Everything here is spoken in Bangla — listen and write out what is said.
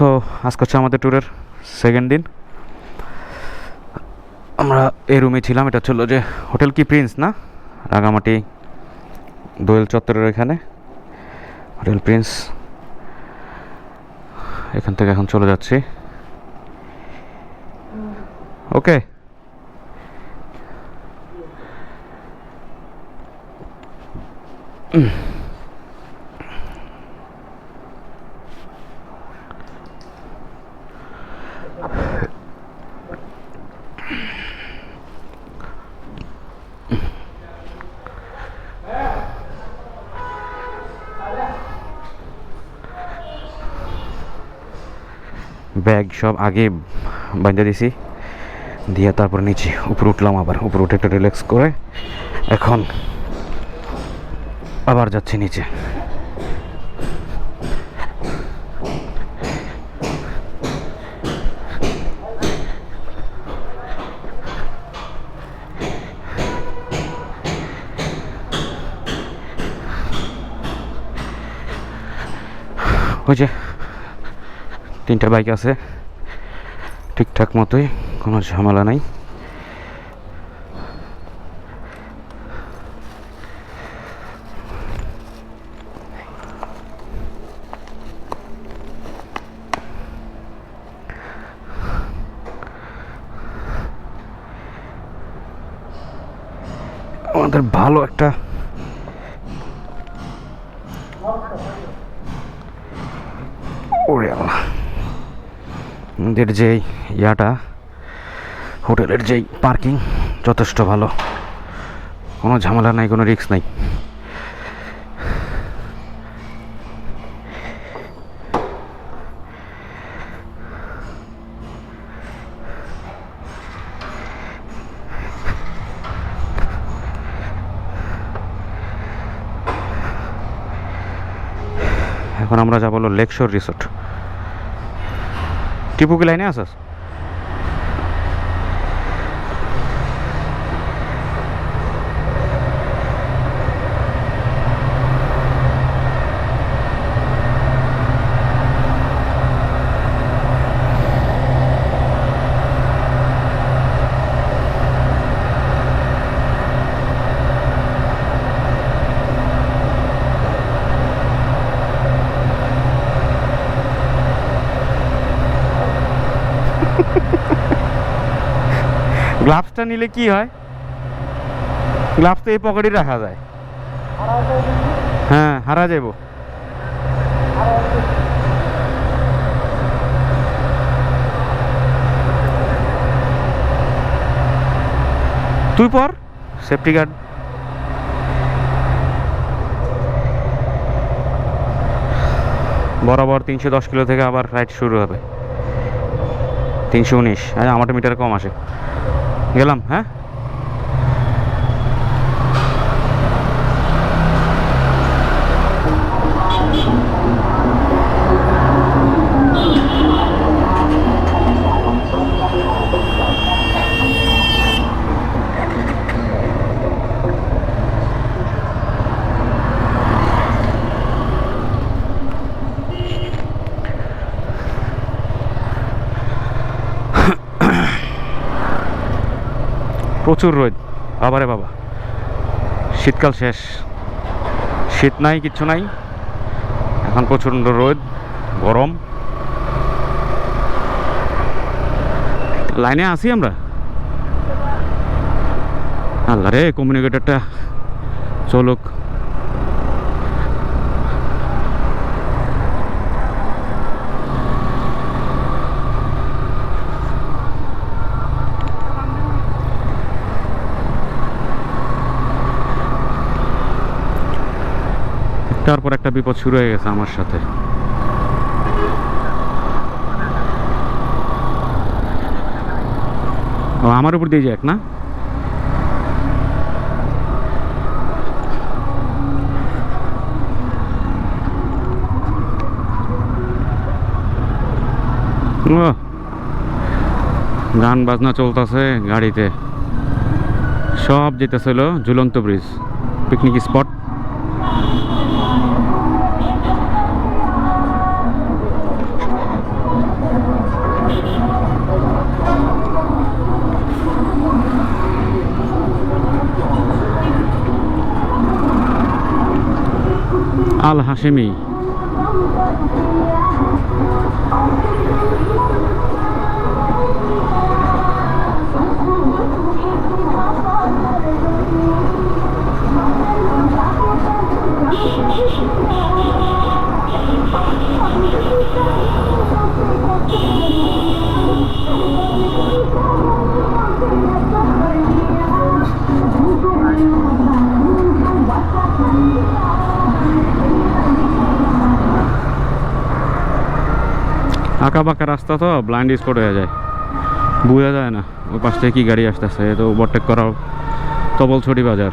সো আজকে হচ্ছে আমাদের ট্যুরের সেকেন্ড দিন। আমরা এই রুমে ছিলাম, এটা ছিল যে হোটেল কি প্রিন্স না? রাঙামাটি, দোয়েল চত্বরের এখানে হোটেল প্রিন্স এখান থেকে এখন চলে যাচ্ছি। ওকে ব্যাগ সব আগে বাঁধা দিছি। দিয়ে তারপর নিচে উপরে উঠলাম আবার। উপরে উঠে একটু রিল্যাক্স করে এখন আবার যাচ্ছি নিচে। ওই যে তিনটা বাইক আছে। ঠিকঠাক মতোই কোনো ঝামেলা নাই। আমাদের ভালো একটা ওরে আল্লাহ। আমাদের যেই ইয়াটা, হোটেলের যেই পার্কিং যথেষ্ট ভালো। কোনো ঝামেলা নাই, কোনো রিস্ক নাই। এখন আমরা যাব লেকশোর রিসোর্ট। টিপু কি লাইনে আসস গ্লাভসটা নিলে কি হয়? গ্লাভস তো এই পকেটে রাখা যায়। হ্যাঁ হারা যাব তুই পর সেফটি গার্ড বরাবর তিনশো দশ কিলো থেকে আবার রাইড শুরু হবে। তিনশো উনিশ। হ্যাঁ আমারটা মিটার কম আসে। গেলাম হ্যাঁ? প্রচুর রোদ। বাবারে বাবা। শীতকাল শেষ। শীত নাই, কিচ্ছু নাই। এখন প্রচণ্ড রোদ, গরম। লাইনে আসি আমরা। আল্লাহ রে কমিউনিকেটরটা চলুক। তারপর একটা বিপদ শুরু হয়ে গেছে আমার সাথে। ও, আমার উপর দিয়ে যাক, না? গান বাজনা চলতেছে গাড়িতে। সব যেতেছিল ঝুলন্ত bridge picnic spot Al Hashemi আঁকা পাকা রাস্তা তো ব্লাইন্ড স্পট হয়ে যায়। বোঝা যায় না ওই পাশ থেকে কি গাড়ি আসতেছে তো ওভারটেক করা তবলছড়ি বাজার।